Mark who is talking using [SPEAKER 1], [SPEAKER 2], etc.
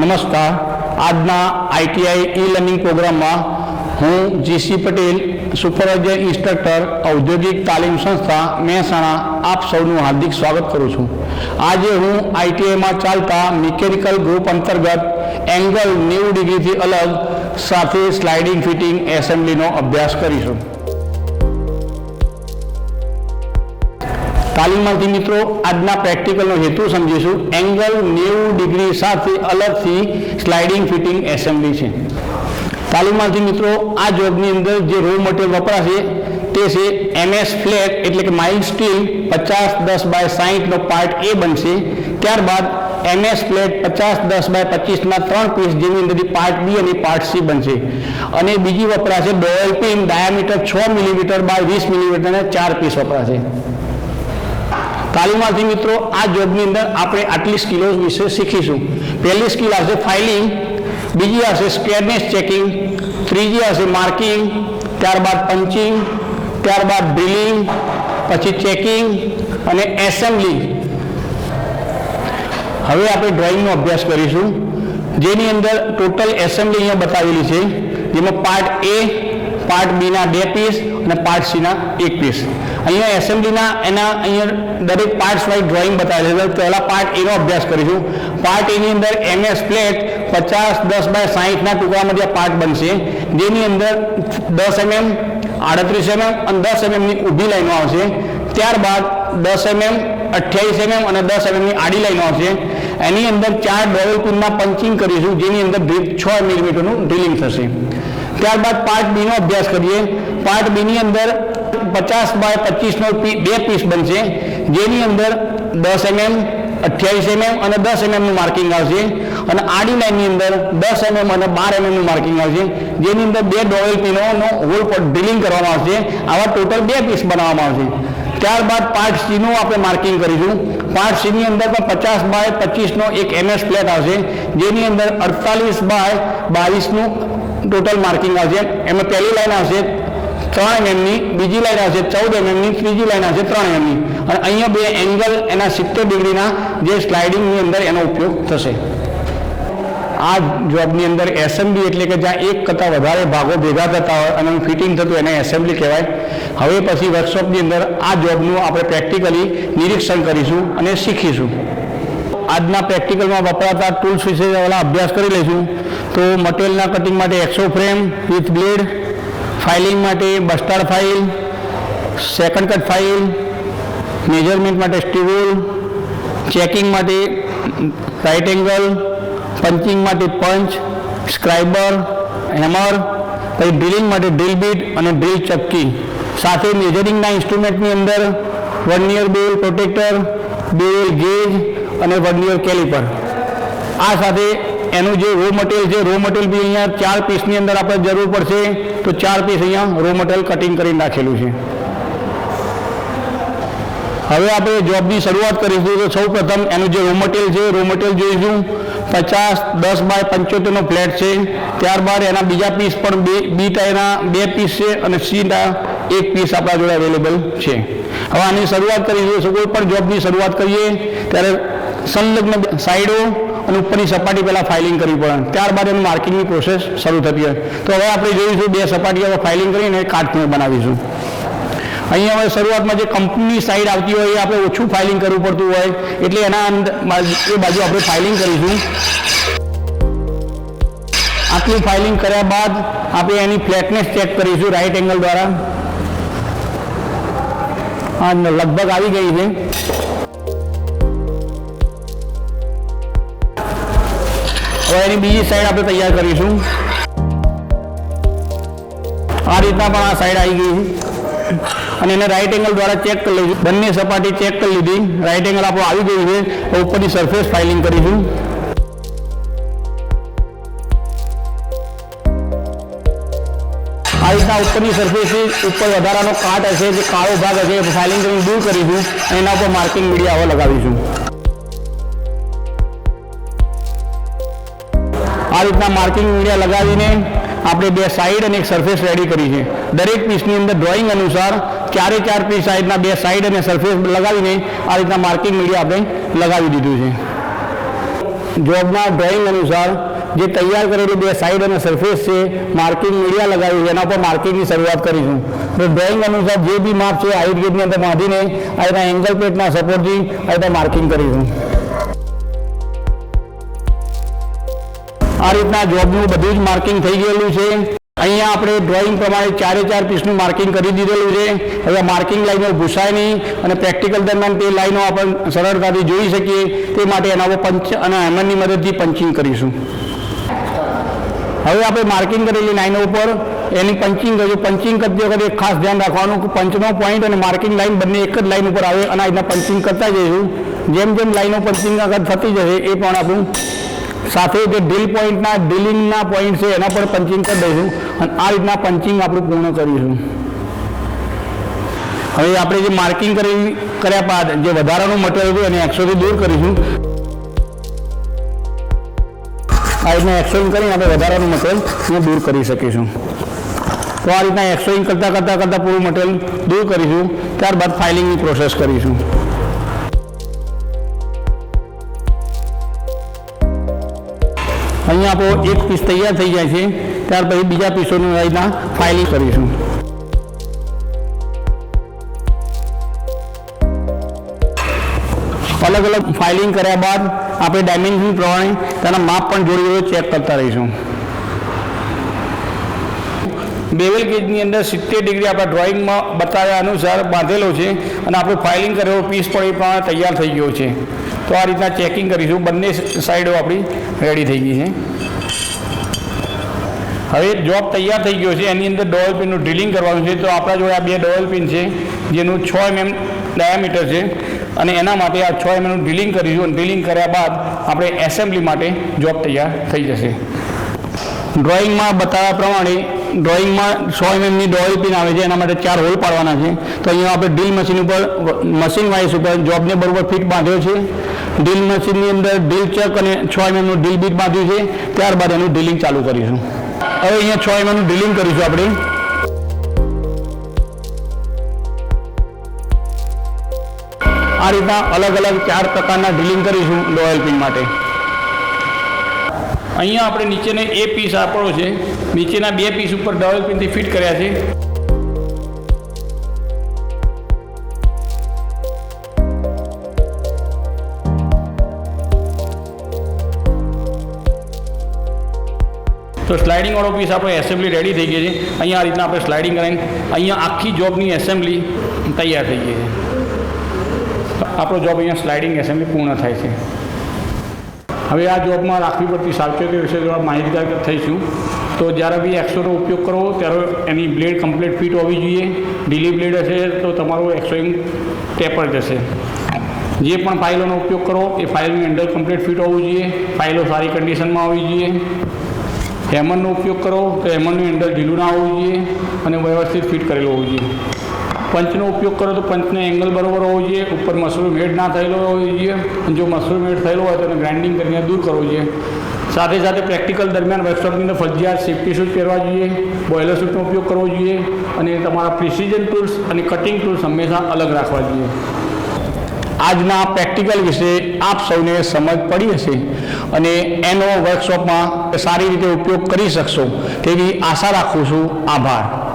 [SPEAKER 1] નમસ્કાર. આજના ITI e learning પ્રોગ્રામમાં હું જીસી પટેલ, સુપરવાઇઝર ઇન્સ્ટ્રક્ટર, ઔદ્યોગિક તાલીમ સંસ્થા મહેસાણા આપ સૌનું હાર્દિક સ્વાગત કરું છું. આજે હું આઈટીઆઈમાં ચાલતા મિકેનિકલ ગ્રુપ અંતર્ગત એંગલ નેવું ડિગ્રીથી અલગ સાથે સ્લાઇડિંગ ફિટિંગ એસેમ્બલીનો અભ્યાસ કરીશું. તાલીમમાંથી મિત્રો, આજના પ્રેક્ટિકલનો હેતુ સમજીશું. એંગલ નેવું ડિગ્રી સાથે અલગથી સ્લાઇડિંગ ફિટિંગ એસેમ્બલી છે. તાલીમમાંથી મિત્રો, આ જોબની અંદર જે રો મટીરિયલ વપરાશે, તે છે એમએસ ફ્લેટ એટલે કે માઇલ સ્ટીલ પચાસ, દસ બાય સાહીઠનો પાર્ટ એ બનશે. ત્યારબાદ એમએસ ફ્લેટ પચાસ, દસ બાય પચીસના ત્રણ પીસ જેની અંદરથી પાર્ટ બી અને પાર્ટ સી બનશે. અને બીજી વપરાશે ડોયલ પિન ડાયામીટર છ મિલીમીટર બાય વીસ મિલીમીટરના ચાર પીસ વપરાશે. તાલીમમાંથી મિત્રો, આ જોબની અંદર આપણે આટલી સ્કિલો વિશે શીખીશું. પહેલી સ્કિલ હશે ફાઇલિંગ બીજી હશે સ્કેરનેસ ચેકિંગ ત્રીજી હશે માર્કિંગ ત્યારબાદ પંચિંગ ત્યારબાદ ડ્રિલિંગ પછી ચેકિંગ અને એસેમ્બલી હવે આપણે ડ્રોઈંગનો અભ્યાસ કરીશું. જેની અંદર ટોટલ એસેમ્બલી અહીંયા બતાવેલી છે. જેમાં પાર્ટ એ પાર્ટ બીના બે પીસ અને પાર્ટ સીના એક પીસ અહીંયા એસેમ્બલીના એના અહીંયા દરેક પાર્ટ્સ વાઇઝ ડ્રોઈંગ બતાવે છે. પહેલાં પાર્ટ એનો અભ્યાસ કરીશું. પાર્ટ એની અંદર એમએસ પ્લેટ પચાસ, દસ બાય સાહીઠના ટુકડામાં જે પાર્ટ બનશે. જેની અંદર દસ એમએમ આડત્રીસ એમએમ અને દસ એમએમની ઊભી લાઈનો આવશે. ત્યારબાદ દસ એમએમ અઠ્યાવીસ એમએમ અને દસ એમએમની આડી લાઈનો આવશે. એની અંદર ચાર ડોવેલ પિનમાં પંચિંગ કરીશું, જેની અંદર છ મિલીમીટરનું ડ્રિલિંગ થશે. ત્યારબાદ પાર્ટ બીનો અભ્યાસ કરીએ. પાર્ટ બીની અંદર પચાસ બાય પચીસનો બે પીસ બનશે. જેની અંદર દસ એમએમ અઠ્યાવીસ એમએમ અને દસ એમએમનું માર્કિંગ આવશે. અને આડી લાઇનની અંદર દસ એમએમ અને બાર એમએમનું માર્કિંગ આવશે. જેની અંદર બે ડોવેલ પિનોનો હોલ પર ડ્રિલિંગ કરવામાં આવશે. આવા ટોટલ બે પીસ બનાવવામાં આવશે. ત્યારબાદ પાર્ટ સીનું આપણે માર્કિંગ કરીશું. પાર્ટ સીની અંદર પણ પચાસ બાય પચીસનો એક એમએસ પ્લેટ આવશે. જેની અંદર અડતાલીસ બાય બાવીસનું ટોટલ માર્કિંગ આવશે. એમાં પહેલી લાઈન આવશે ત્રણ એમએમની બીજી લાઈન આવશે ચૌદ એમએમની ત્રીજી લાઈન આવશે ત્રણ એમની અને અહીંયા બે એંગલ એના સિત્તેર ડિગ્રીના જે સ્લાઇડિંગની અંદર એનો ઉપયોગ થશે. આ જોબની અંદર એસેમ્બલી એટલે કે જ્યાં એક કરતાં વધારે ભાગો ભેગા થતા હોય અને ફિટિંગ થતું એને એસેમ્બલી કહેવાય. હવે પછી વર્કશોપની અંદર આ જોબનું આપણે પ્રેક્ટિકલી નિરીક્ષણ કરીશું અને શીખીશું. આજના પ્રેક્ટિકલમાં વપરાતા ટૂલ્સ વિશે અભ્યાસ કરી લઈશું. તો મટેરિયલના કટિંગ માટે hacksaw frame with blade filing માટે bastard file second cut file measurement માટે સ્ટીવલ ચેકિંગ માટે રાઇટ એંગલ પંચિંગ માટે પંચ સ્ક્રાઇબર હેમર પછી ડ્રિલિંગ માટે ડ્રિલ બીટ અને ડ્રિલ ચક્કી. સાથે મેજરિંગના ઇન્સ્ટ્રુમેન્ટની અંદર vernier bevel protractor bevel gauge અને વર્નિયર કેલિપર આ સાથે એનું જે રો મટીરિયલ છે રો મટીરિયલ બી અહીંયા ચાર પીસની અંદર આપણે જરૂર પડશે. તો ચાર પીસ અહીંયા રો મટીરિયલ કટિંગ કરીને નાખેલું છે. હવે આપણે જોબની શરૂઆત કરીશું. તો સૌ પ્રથમ એનું જે રો મટીરિયલ છે રો મટીરિયલ જોઈશું પચાસ, દસ બાય પંચોતેરનો ફ્લેટ છે. ત્યારબાદ એના બીજા પીસ પણ બે બી ટાઈના બે પીસ છે અને સીના એક પીસ આપણા જોડે અવેલેબલ છે. હવે આની શરૂઆત કરીશું કોઈ પણ જોબની શરૂઆત કરીએ, ત્યારે સંલગ્ન સાઈડો અને ઉપરની સપાટી પહેલાં ફાઇલિંગ કરવી પડે. ત્યારબાદ એનું માર્કિંગની પ્રોસેસ શરૂ થતી હોય. તો હવે આપણે જોઈશું બે સપાટી હવે ફાઇલિંગ કરીને કાટખૂણે બનાવીશું. અહીંયા હવે શરૂઆતમાં જે કંપની સાઈડ આવતી હોય એ આપણે ઓછું ફાઇલિંગ કરવું પડતું હોય. એટલે એના અંદર એ બાજુ આપણે ફાઇલિંગ કરીશું. આટલું ફાઇલિંગ કર્યા બાદ આપણે એની ફ્લેટનેસ ચેક કરીશું રાઈટ એંગલ દ્વારા. લગભગ આવી ગઈ છે. હવે એની બીજી સાઈડ આપણે તૈયાર કરીશું. આ રીતના પણ આ સાઈડ આવી ગઈ અને એને રાઈટ એંગલ દ્વારા ચેક કરી લઈશું બંને સપાટી ચેક કરી લીધી. રાઈટ એંગલ આપણું આવી ગયું છે. ઉપરની સરફેસ ફાઇલિંગ કરીશું. આ રીતના ઉપરની સરફેસ ઉપર વધારાનો કાટ હશે, જે કાળો ભાગ હશે, એ ફાઇલિંગ કરીને દૂર કરીશું એના ઉપર માર્કિંગ મીડિયા હવે લગાવીશું. આ રીતના માર્કિંગ મીડિયા લગાવીને આપણે બે સાઈડ અને એક સરફેસ રેડી કરી છે. દરેક પીસની અંદર ડ્રોઈંગ અનુસાર ચારે ચાર પીસ સાઈડના બે સાઈડ અને સરફેસ લગાવીને આ રીતના માર્કિંગ મીડિયા આપણે લગાવી દીધું છે. જોબના ડ્રોઈંગ અનુસાર જે તૈયાર કરેલી બે સાઈડ અને સરફેસ છે માર્કિંગ મીડિયા લગાવ્યું એના પર માર્કિંગની શરૂઆત કરીશું. તો ડ્રોઈંગ અનુસાર જે બી માપ છે હાઈટ ગેજની અંદર બાંધીને આ રીતના એંગલ પ્લેટના સપોર્ટથી આ માર્કિંગ કરીશું. આ રીતના જોબનું બધું જ માર્કિંગ થઈ ગયેલું છે. અહીંયા આપણે ડ્રોઈંગ પ્રમાણે ચારે ચાર પીસનું માર્કિંગ કરી દીધેલું છે. હવે માર્કિંગ લાઈનો ભૂસાય નહીં અને પ્રેક્ટિકલ દરમિયાન તે લાઈનો આપણે સરળતાથી જોઈ શકીએ. તે માટે એના પર પંચ અને હેમરની મદદથી પંચિંગ કરીશું. હવે આપણે માર્કિંગ કરેલી લાઈનો ઉપર એની પંચિંગ કરીશું પંચિંગ કરતી વખતે ખાસ ધ્યાન રાખવાનું કે પંચનો પોઈન્ટ અને માર્કિંગ લાઈન બંને એક જ લાઈન ઉપર આવે અને આ પંચિંગ કરતા જઈશું. જેમ જેમ લાઈનો પંચિંગ આગળ થતી જશે એ પણ આપણું સાથે જે ડ્રીલ પોઈન્ટના ડ્રિલિંગના પોઈન્ટ છે, એના પર પંચિંગ કરી દઈશું. અને આ રીતના પંચિંગ આપણું પૂર્ણ કરીશું. હવે આપણે જે માર્કિંગ કરી, કર્યા બાદ જે વધારાનું મટીરિયલ હતું એને એક્સોથી દૂર કરીશું. આ રીતના એક્સોઈંગ કરીને આપણે વધારાનું મટીરિયલ દૂર કરી શકીશું. તો આ રીતના એક્સોઈંગ કરતાં કરતાં કરતાં પૂરું મટીરિયલ દૂર કરીશું. ત્યારબાદ ફાઇલિંગની પ્રોસેસ કરીશું. અહીંયા આપણો એક પીસ તૈયાર થઈ જાય છે. ત્યાર પછી બીજા પીસોનું રીતના ફાઇલિંગ કરીશું. અલગ અલગ ફાઇલિંગ કર્યા બાદ આપણે ડાયમેન્શન પ્રમાણે તેના માપ પણ જોડી જોડે ચેક કરતા રહીશું. બેવલ ગેજની અંદર સિત્તેર ડિગ્રી આપણા ડ્રોઈંગમાં બતાવ્યા અનુસાર બાંધેલો છે અને આપણું ફાઇલિંગ કરેલો પીસ પણ એ પ્રમાણે તૈયાર થઈ ગયો છે. તો આ રીતના ચેકિંગ કરીશું. બંને સાઈડો આપણી રેડી થઈ ગઈ છે. હવે જોબ તૈયાર થઈ ગયો છે. એની અંદર ડોલ પિનનું ડ્રિલિંગ કરવાનું છે. તો આપણા જોડે આ બે ડોલ પિન છે, જેનું છ એમએમ ડાયામીટર છે. અને એના માટે આ છ એમએમનું ડ્રિલિંગ કરીશું અને ડ્રિલિંગ કર્યા બાદ આપણે એસેમ્બલી માટે જોબ તૈયાર થઈ જશે. ડ્રોઈંગમાં બતાવ્યા પ્રમાણે ડ્રોઈંગમાં સો એમએમની ડોલ પિન આવે છે. એના માટે ચાર હોલ પાડવાના છે. તો અહીંયા આપણે ડ્રીલ મશીન ઉપર મશીન વાઇઝ ઉપર જોબને બરોબર ફિટ બાંધ્યો છે. ડ્રીલ મશીનની અંદર ડ્રીલ ચક અને છ એમએમનું ડ્રીલ બીટ બાંધ્યું છે. ત્યારબાદ એનું ડ્રિલિંગ ચાલુ કરીશું. હવે અહીંયા છ એમએમનું ડ્રીલિંગ કરીશું આપણે. આ રીતના અલગ અલગ ચાર પ્રકારના ડ્રીલિંગ કરીશું લોયલ પિન માટે. અહીંયા આપણે નીચેને એ પીસ આપણો છે. નીચેના બે પીસ ઉપર ડબલ પિનથી ફિટ કર્યા છે. તો સ્લાઇડિંગ વાળો પીસ આપણે એસેમ્બલી રેડી થઈ ગઈ છે. અહીંયા આ રીતના આપણે સ્લાઇડિંગ કરીને અહીંયા આખી જોબની એસેમ્બલી તૈયાર થઈ ગઈ છે. આપણો જોબ અહીંયા સ્લાઇડિંગ એસેમ્બલી પૂર્ણ થાય છે. હવે આ જોબમાં રાખવી પડતી સાવચેતી વિશે થોડા માહિતગાર થઈશું. તો જ્યારે બી એક્સોનો ઉપયોગ કરો, ત્યારે એની બ્લેડ કમ્પ્લીટ ફિટ હોવી જોઈએ. ઢીલી બ્લેડ હશે તો તમારું એક્સોઇંગ ટેપર જશે. જે પણ ફાઇલોનો ઉપયોગ કરો, એ ફાઇલની અંડર કમ્પ્લીટ ફિટ હોવું જોઈએ. ફાઇલો સારી કન્ડિશનમાં હોવી જોઈએ. હેમરનો ઉપયોગ કરો તો હેમરનું હેન્ડલ ઢીલું ના હોવું જોઈએ અને વ્યવસ્થિત ફિટ કરેલું હોવું જોઈએ. પંચનો ઉપયોગ કરો તો પંચનો એંગલ બરોબર હોવો જોઈએ, ઉપર મશરૂમ હેડ ના થયેલો હોવો જોઈએ, અને જો મશરૂમ હેડ થયેલો હોય તો એને ગ્રાઇન્ડિંગ કરીને દૂર કરવો જોઈએ. સાથે સાથે પ્રેક્ટિકલ દરમિયાન વર્કશોપની અંદર ફરજિયાત સેફ્ટી શૂઝ પહેરવા જોઈએ બોઇલર શૂટનો ઉપયોગ કરવો જોઈએ, અને તમારા પ્રિસિઝન ટૂલ્સ અને કટિંગ ટૂલ્સ હંમેશા અલગ રાખવા જોઈએ. આજના પ્રેક્ટિકલ વિશે આપ સૌને સમજ પડી હશે અને એનો વર્કશોપમાં સારી રીતે ઉપયોગ કરી શકશો તેવી આશા રાખું છું. આભાર.